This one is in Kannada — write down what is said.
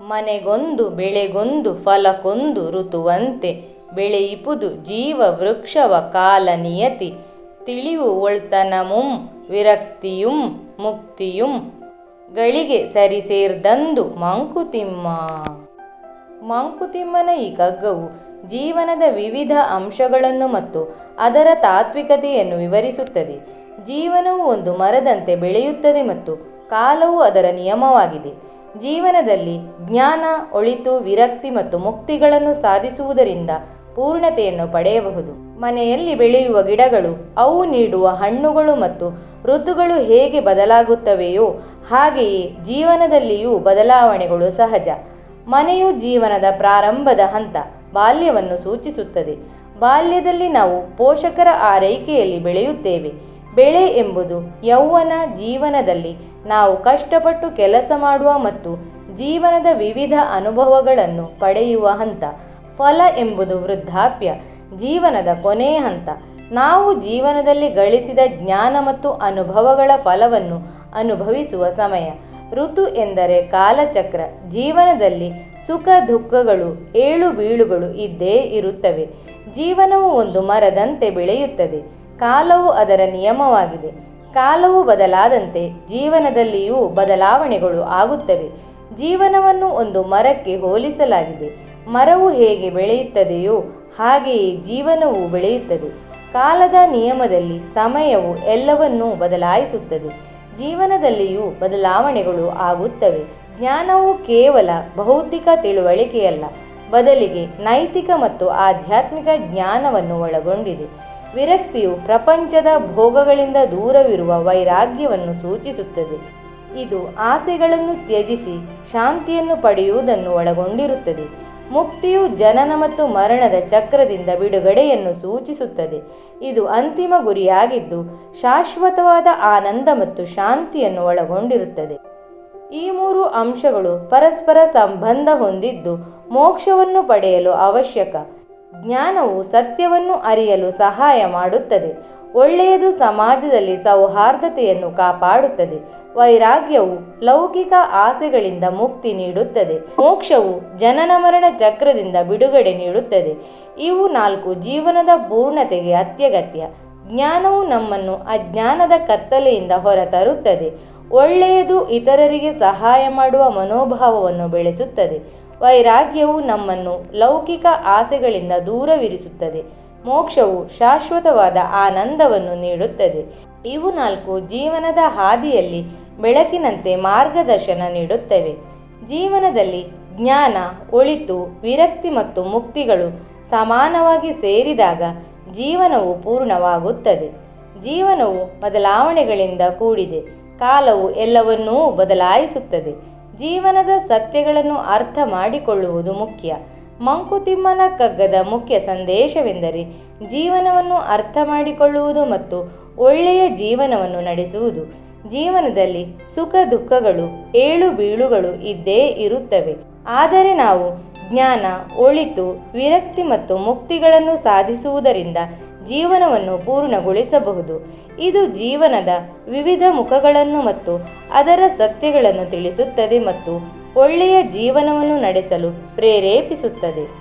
ಮನೆಗೊಂದು, ಬೆಳೆಗೊಂದು ಫಲಕೊಂದು ಋತುವಂತೆ ಬೆಳೆಯಿಪುದು ಜೀವ ವೃಕ್ಷವ ಕಾಲ ನಿಯತಿ. ತಿಳಿವು ಒಳ್ತನಮುಂ, ವಿರಕ್ತಿಯುಂ, ಮುಕ್ತಿಯುಂ, ಗಳಿಗೆ ಸರಿಸೇರ್ದಂದು ಮಂಕುತಿಮ್ಮ. ಮಂಕುತಿಮ್ಮನ ಈ ಕಗ್ಗವು ಜೀವನದ ವಿವಿಧ ಅಂಶಗಳನ್ನು ಮತ್ತು ಅದರ ತಾತ್ವಿಕತೆಯನ್ನು ವಿವರಿಸುತ್ತದೆ. ಜೀವನವು ಒಂದು ಮರದಂತೆ ಬೆಳೆಯುತ್ತದೆ ಮತ್ತು ಕಾಲವು ಅದರ ನಿಯಮವಾಗಿದೆ. ಜೀವನದಲ್ಲಿ ಜ್ಞಾನ, ಒಳಿತು, ವಿರಕ್ತಿ ಮತ್ತು ಮುಕ್ತಿಗಳನ್ನು ಸಾಧಿಸುವುದರಿಂದ ಪೂರ್ಣತೆಯನ್ನು ಪಡೆಯಬಹುದು. ಮನೆಯಲ್ಲಿ ಬೆಳೆಯುವ ಗಿಡಗಳು, ಅವು ನೀಡುವ ಹಣ್ಣುಗಳು ಮತ್ತು ಋತುಗಳು ಹೇಗೆ ಬದಲಾಗುತ್ತವೆಯೋ ಹಾಗೆಯೇ ಜೀವನದಲ್ಲಿಯೂ ಬದಲಾವಣೆಗಳು ಸಹಜ. ಮನೆಯು ಜೀವನದ ಪ್ರಾರಂಭದ ಹಂತ, ಬಾಲ್ಯವನ್ನು ಸೂಚಿಸುತ್ತದೆ. ಬಾಲ್ಯದಲ್ಲಿ ನಾವು ಪೋಷಕರ ಆರೈಕೆಯಲ್ಲಿ ಬೆಳೆಯುತ್ತೇವೆ. ಬೆಳೆ ಎಂಬುದು ಯೌವನ ಜೀವನದಲ್ಲಿ ನಾವು ಕಷ್ಟಪಟ್ಟು ಕೆಲಸ ಮಾಡುವ ಮತ್ತು ಜೀವನದ ವಿವಿಧ ಅನುಭವಗಳನ್ನು ಪಡೆಯುವ ಹಂತ. ಫಲ ಎಂಬುದು ವೃದ್ಧಾಪ್ಯ, ಜೀವನದ ಕೊನೆಯ ಹಂತ. ನಾವು ಜೀವನದಲ್ಲಿ ಗಳಿಸಿದ ಜ್ಞಾನ ಮತ್ತು ಅನುಭವಗಳ ಫಲವನ್ನು ಅನುಭವಿಸುವ ಸಮಯ. ಋತು ಎಂದರೆ ಕಾಲಚಕ್ರ. ಜೀವನದಲ್ಲಿ ಸುಖ ದುಃಖಗಳು, ಏಳು ಬೀಳುಗಳು ಇದ್ದೇ ಇರುತ್ತವೆ. ಜೀವನವು ಒಂದು ಮರದಂತೆ ಬೆಳೆಯುತ್ತದೆ. ಕಾಲವು ಅದರ ನಿಯಮವಾಗಿದೆ. ಕಾಲವು ಬದಲಾದಂತೆ ಜೀವನದಲ್ಲಿಯೂ ಬದಲಾವಣೆಗಳು ಆಗುತ್ತವೆ. ಜೀವನವನ್ನು ಒಂದು ಮರಕ್ಕೆ ಹೋಲಿಸಲಾಗಿದೆ. ಮರವು ಹೇಗೆ ಬೆಳೆಯುತ್ತದೆಯೋ ಹಾಗೆಯೇ ಜೀವನವು ಬೆಳೆಯುತ್ತದೆ. ಕಾಲದ ನಿಯಮದಲ್ಲಿ ಸಮಯವು ಎಲ್ಲವನ್ನೂ ಬದಲಾಯಿಸುತ್ತದೆ. ಜೀವನದಲ್ಲಿಯೂ ಬದಲಾವಣೆಗಳು ಆಗುತ್ತವೆ. ಜ್ಞಾನವು ಕೇವಲ ಭೌತಿಕ ತಿಳುವಳಿಕೆಯಲ್ಲ, ಬದಲಿಗೆ ನೈತಿಕ ಮತ್ತು ಆಧ್ಯಾತ್ಮಿಕ ಜ್ಞಾನವನ್ನು ಒಳಗೊಂಡಿದೆ. ವಿರಕ್ತಿಯು ಪ್ರಪಂಚದ ಭೋಗಗಳಿಂದ ದೂರವಿರುವ ವೈರಾಗ್ಯವನ್ನು ಸೂಚಿಸುತ್ತದೆ. ಇದು ಆಸೆಗಳನ್ನು ತ್ಯಜಿಸಿ ಶಾಂತಿಯನ್ನು ಪಡೆಯುವುದನ್ನು ಒಳಗೊಂಡಿರುತ್ತದೆ. ಮುಕ್ತಿಯು ಜನನ ಮತ್ತು ಮರಣದ ಚಕ್ರದಿಂದ ಬಿಡುಗಡೆಯನ್ನು ಸೂಚಿಸುತ್ತದೆ. ಇದು ಅಂತಿಮ ಗುರಿಯಾಗಿದ್ದು, ಶಾಶ್ವತವಾದ ಆನಂದ ಮತ್ತು ಶಾಂತಿಯನ್ನು ಒಳಗೊಂಡಿರುತ್ತದೆ. ಈ ಮೂರು ಅಂಶಗಳು ಪರಸ್ಪರ ಸಂಬಂಧ ಹೊಂದಿದ್ದು, ಮೋಕ್ಷವನ್ನು ಪಡೆಯಲು ಅವಶ್ಯಕ. ಜ್ಞಾನವು ಸತ್ಯವನ್ನು ಅರಿಯಲು ಸಹಾಯ ಮಾಡುತ್ತದೆ. ಒಳ್ಳೆಯದು ಸಮಾಜದಲ್ಲಿ ಸೌಹಾರ್ದತೆಯನ್ನು ಕಾಪಾಡುತ್ತದೆ. ವೈರಾಗ್ಯವು ಲೌಕಿಕ ಆಸೆಗಳಿಂದ ಮುಕ್ತಿ ನೀಡುತ್ತದೆ. ಮೋಕ್ಷವು ಜನನ ಮರಣ ಚಕ್ರದಿಂದ ಬಿಡುಗಡೆ ನೀಡುತ್ತದೆ. ಇವು ನಾಲ್ಕು ಜೀವನದ ಪೂರ್ಣತೆಗೆ ಅತ್ಯಗತ್ಯ. ಜ್ಞಾನವು ನಮ್ಮನ್ನು ಅಜ್ಞಾನದ ಕತ್ತಲೆಯಿಂದ ಹೊರತರುತ್ತದೆ. ಒಳ್ಳೆಯದು ಇತರರಿಗೆ ಸಹಾಯ ಮಾಡುವ ಮನೋಭಾವವನ್ನು ಬೆಳೆಸುತ್ತದೆ. ವೈರಾಗ್ಯವು ನಮ್ಮನ್ನು ಲೌಕಿಕ ಆಸೆಗಳಿಂದ ದೂರವಿರಿಸುತ್ತದೆ. ಮೋಕ್ಷವು ಶಾಶ್ವತವಾದ ಆನಂದವನ್ನು ನೀಡುತ್ತದೆ. ಇವು ನಾಲ್ಕು ಜೀವನದ ಹಾದಿಯಲ್ಲಿ ಬೆಳಕಿನಂತೆ ಮಾರ್ಗದರ್ಶನ ನೀಡುತ್ತವೆ. ಜೀವನದಲ್ಲಿ ಜ್ಞಾನ, ಒಳಿತು, ವಿರಕ್ತಿ ಮತ್ತು ಮುಕ್ತಿಗಳು ಸಮಾನವಾಗಿ ಸೇರಿದಾಗ ಜೀವನವು ಪೂರ್ಣವಾಗುತ್ತದೆ. ಜೀವನವು ಬದಲಾವಣೆಗಳಿಂದ ಕೂಡಿದೆ. ಕಾಲವು ಎಲ್ಲವನ್ನೂ ಬದಲಾಯಿಸುತ್ತದೆ. ಜೀವನದ ಸತ್ಯಗಳನ್ನು ಅರ್ಥ ಮಾಡಿಕೊಳ್ಳುವುದು ಮುಖ್ಯ. ಮಂಕುತಿಮ್ಮನ ಕಗ್ಗದ ಮುಖ್ಯ ಸಂದೇಶವೆಂದರೆ ಜೀವನವನ್ನು ಅರ್ಥ ಮಾಡಿಕೊಳ್ಳುವುದು ಮತ್ತು ಒಳ್ಳೆಯ ಜೀವನವನ್ನು ನಡೆಸುವುದು. ಜೀವನದಲ್ಲಿ ಸುಖ ದುಃಖಗಳು, ಏಳು ಬೀಳುಗಳು ಇದ್ದೇ ಇರುತ್ತವೆ. ಆದರೆ ನಾವು ಜ್ಞಾನ, ಒಳಿತು, ವಿರಕ್ತಿ ಮತ್ತು ಮುಕ್ತಿಗಳನ್ನು ಸಾಧಿಸುವುದರಿಂದ ಜೀವನವನ್ನು ಪೂರ್ಣಗೊಳಿಸಬಹುದು. ಇದು ಜೀವನದ ವಿವಿಧ ಮುಖಗಳನ್ನು ಮತ್ತು ಅದರ ಸತ್ಯಗಳನ್ನು ತಿಳಿಸುತ್ತದೆ ಮತ್ತು ಒಳ್ಳೆಯ ಜೀವನವನ್ನು ನಡೆಸಲು ಪ್ರೇರೇಪಿಸುತ್ತದೆ.